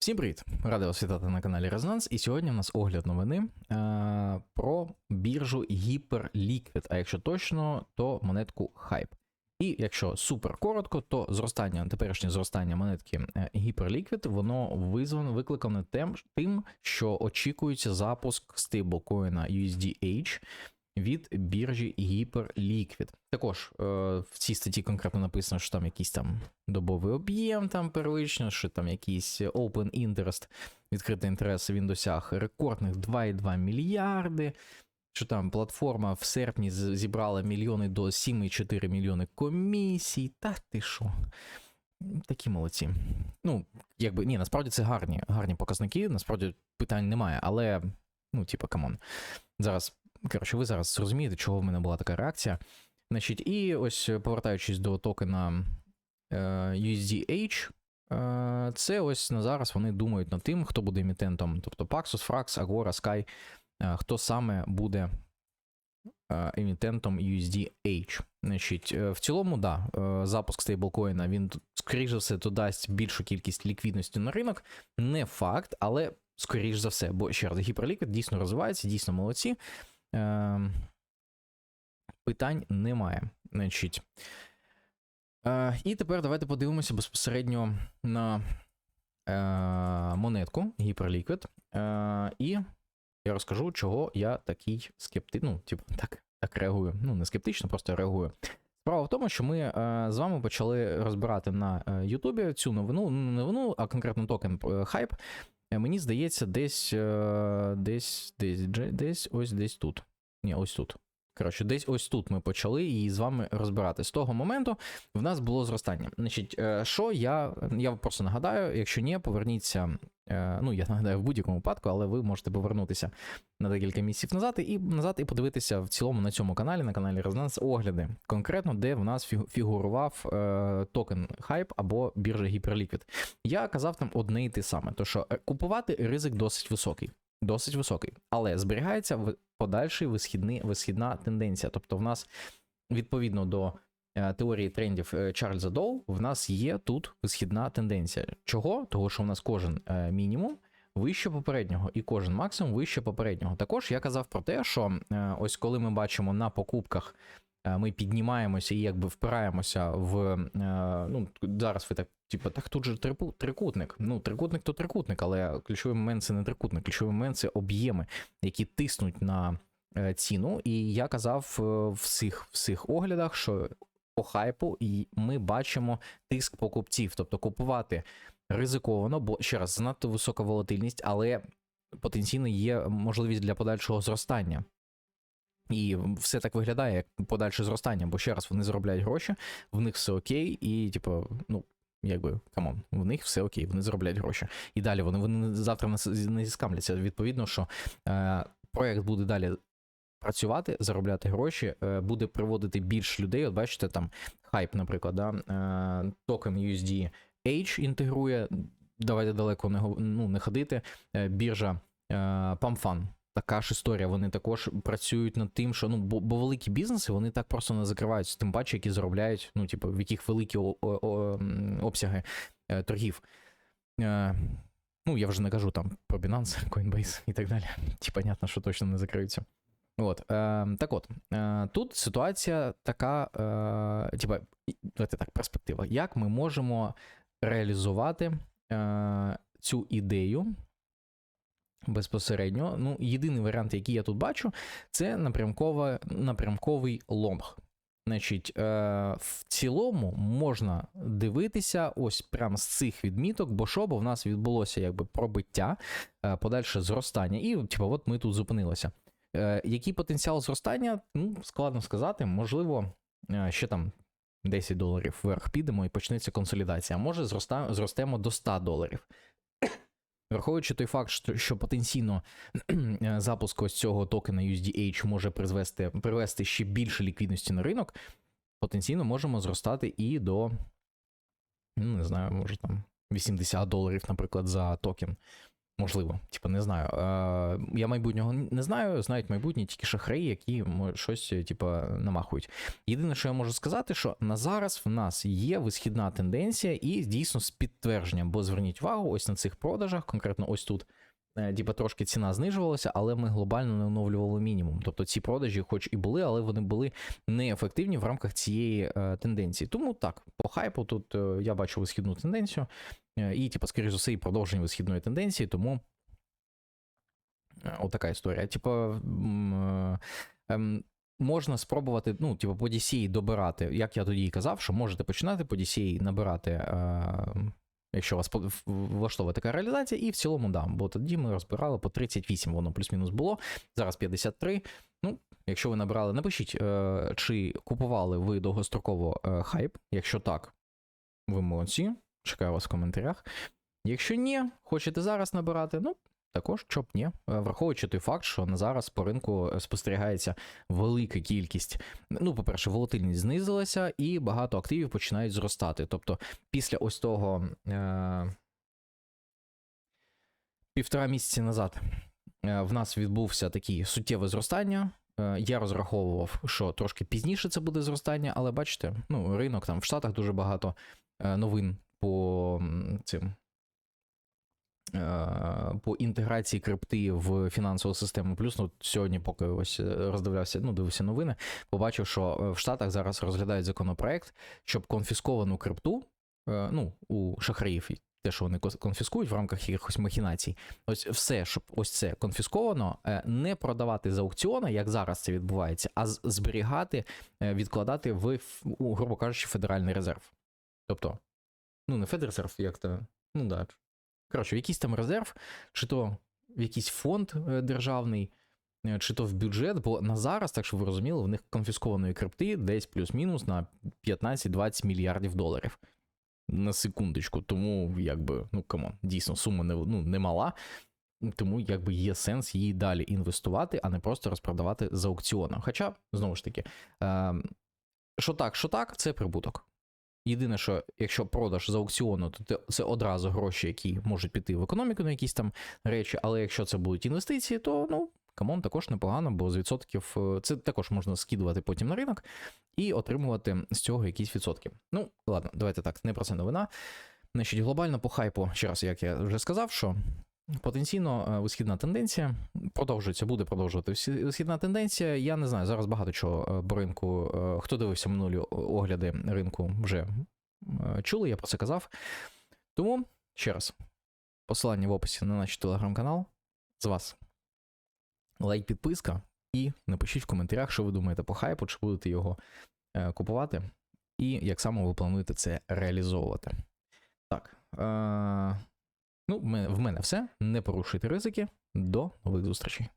Всім привіт! Радий вас вітати на каналі Резонанс. І сьогодні в нас огляд новини е, про біржу Hyperliquid, а якщо точно, то монетку Hype. І якщо супер коротко, то зростання, теперішнє зростання монетки е, Hyperliquid, воно визвано, викликане тим, тим, що очікується запуск стейблкоїна USDH від біржі Hyperliquid. Також е, в цій статті конкретно написано, що там якийсь там добовий об'єм, там первично, що там якийсь open interest, відкритий інтерес він досяг рекордних 2,2 мільярди. Що там платформа в серпні зібрала мільйони до 7,4 мільйони комісій. Та ти що? Такі молодці. Ну, якби ні, насправді це гарні, гарні показники, насправді питань немає, але, ну, типа, камон. Зараз, коротше, ви зараз зрозумієте, чого в мене була така реакція. Значить, і ось е, повертаючись до токена е, USDH, е, це ось на зараз вони думають над тим, хто буде емітентом, тобто Paxos, Frax, Agora, Sky, хто саме буде емітентом USDH. Значить, в цілому, да, запуск стейблкоїна, він, скоріш за все, додасть більшу кількість ліквідності на ринок. Не факт, але скоріш за все, бо ще раз, Hyperliquid дійсно розвивається, дійсно молодці. Е, питань немає. Значить. Е, і тепер давайте подивимося безпосередньо на е, монетку Hyperliquid. Е, і я розкажу, чого я такий скептичний. Ну, типу, так, так реагую. Ну, не скептично, просто реагую. Справа в тому, що ми е, з вами почали розбирати на е, Ютубі цю новину, ну, не новину, а конкретно токен е, хайп. Е, Мені здається, десь, е, десь, десь, десь, ось десь тут. Ні, ось тут. Коротше, десь ось тут ми почали її з вами розбирати. З того моменту в нас було зростання. Значить, е, що я. Я просто нагадаю, якщо ні, поверніться. Е, Ну, я нагадаю в будь-якому випадку, але ви можете повернутися на декілька місяців назад і назад і подивитися в цілому на цьому каналі, на каналі Резонанс, огляди. Конкретно, де в нас фігурував е, токен Hype або біржа Hyperliquid. Я казав там одне і те саме, то що е, купувати ризик досить високий. Досить високий, але зберігається подальший висхідний, висхідна тенденція. Тобто, в нас відповідно до теорії трендів е, Чарльза Доу, в нас є тут висхідна тенденція. Чого? Того, що в нас кожен е, мінімум вище попереднього, і кожен максимум вище попереднього. Також я казав про те, що е, ось коли ми бачимо на покупках. е, Ми піднімаємося і якби впираємося в. е, Ну, зараз ви так, типу, так тут же трикутник. Ну, трикутник то трикутник, але ключовий момент це не трикутник, ключовий момент це об'єми, які тиснуть на е, ціну. І я казав е, в всіх, всіх оглядах, що по хайпу і ми бачимо тиск покупців, тобто купувати ризиковано, бо ще раз занадто висока волатильність, але потенційно є можливість для подальшого зростання. І все так виглядає, як подальше зростання, бо ще раз вони заробляють гроші, в них все окей, і, типу, ну, якби, камон, в них все окей, вони заробляють гроші. І далі вони, вони завтра не, зіскамляться. Відповідно, що е, проект буде далі працювати, заробляти гроші, е, буде приводити більш людей. От бачите, там хайп, наприклад, да, е, токен USD H інтегрує. Давайте далеко не, ну, не ходити. Е, біржа PAMFAN. Така ж історія. Вони також працюють над тим, що ну, бо, бо великі бізнеси вони так просто не закриваються, тим паче, які заробляють, ну, типу, в яких великі о, о, о, обсяги е, торгів. Е, ну, я вже не кажу там про Binance, Coinbase і так далі. Ті, понятно, що точно не закриються. От, так от, е, тут ситуація така, е, типа, давайте так, перспектива. Як ми можемо реалізувати е, цю ідею безпосередньо? Ну, єдиний варіант, який я тут бачу, це напрямкова, напрямковий лонг. Значить, е, в цілому можна дивитися ось прямо з цих відміток, бо що, бо в нас відбулося якби пробиття, е, подальше зростання, і типу, от ми тут зупинилися. Е, який потенціал зростання? Ну, складно сказати. Можливо, е, ще там 10 доларів вверх підемо і почнеться консолідація. А може, зроста, зростемо до 100 доларів. Враховуючи той факт, що, що потенційно е, запуск ось цього токена USDH може призвести, привести ще більше ліквідності на ринок, потенційно можемо зростати і до, ну, не знаю, може там 80 доларів, наприклад, за токен. Можливо, типу, не знаю. Е, я майбутнього не знаю, знають майбутнє тільки шахраї, які щось, типу, намахують. Єдине, що я можу сказати, що на зараз в нас є висхідна тенденція, і дійсно з підтвердженням, бо зверніть увагу, ось на цих продажах, конкретно ось тут. е, Типа трошки ціна знижувалася, але ми глобально не оновлювали мінімум. Тобто ці продажі, хоч і були, але вони були неефективні в рамках цієї е, тенденції. Тому так, по хайпу тут е, я бачу висхідну тенденцію, і, типу, скоріш за все, і продовження висхідної тенденції, тому е, отака історія. Типу, ем, можна спробувати, ну, типу, по DCA добирати, як я тоді і казав, що можете починати по DCA набирати. Якщо вас влаштовує така реалізація, і в цілому дам, бо тоді ми розбирали по 38, воно плюс-мінус було, зараз 53. Ну, якщо ви набирали, напишіть, е, чи купували ви довгостроково е, хайп. Якщо так, ви молодці. Чекаю вас в коментарях. Якщо ні, хочете зараз набирати, ну також чоб ні. Е, Враховуючи той факт, що на зараз по ринку е, спостерігається велика кількість. Ну, по-перше, волатильність знизилася, і багато активів починають зростати. Тобто, після ось того е- півтора місяці назад е, в нас відбувся такий суттєве зростання. Е, Я розраховував, що трошки пізніше це буде зростання, але бачите, ну, ринок там в Штатах дуже багато новин по цим. По інтеграції крипти в фінансову систему. Плюс ну, сьогодні, поки ось е, роздивлявся, ну, дивився новини, побачив, що е, в Штатах зараз розглядають законопроект, щоб конфісковану крипту, е, ну, у шахраїв, те, що вони конфіскують в рамках якихось махінацій, ось все, щоб ось це конфісковано, не продавати з аукціону, як зараз це відбувається, а зберігати, відкладати в, грубо кажучи, Федеральний резерв. Тобто, ну, не Федрезерв, як то, ну да. Коротше, в якийсь там резерв, чи то в якийсь фонд е, державний, е, чи то в бюджет, бо на зараз, так що ви розуміли, в них конфіскованої крипти десь плюс-мінус на 15-20 мільярдів доларів. На секундочку, тому якби, ну камон, дійсно, сума не, ну, не мала, тому якби є сенс її далі інвестувати, а не просто розпродавати з аукціону. Хоча, знову ж таки, е, що так, що так, це прибуток. Єдине, що якщо продаж з аукціону, то це одразу гроші, які можуть піти в економіку на якісь там речі, але якщо це будуть інвестиції, то ну. Камон також непогано, бо з відсотків е, це також можна скидувати потім на ринок і отримувати з цього якісь відсотки. Ну, ладно, давайте так, не про це новина. Значить, глобально по хайпу, ще раз, як я вже сказав, що потенційно е, висхідна тенденція продовжується, буде продовжувати висхідна тенденція. Я не знаю, зараз багато чого е, по ринку. е, Хто дивився минулі огляди ринку, вже чули, я про це казав. Тому ще раз, посилання в описі на наш телеграм-канал. З вас лайк, підписка, і напишіть в коментарях, що ви думаєте по хайпу, чи будете його купувати, і як саме ви плануєте це реалізовувати. Так. Е, ну, в мене- все. Не порушуйте ризики. До нових зустрічей.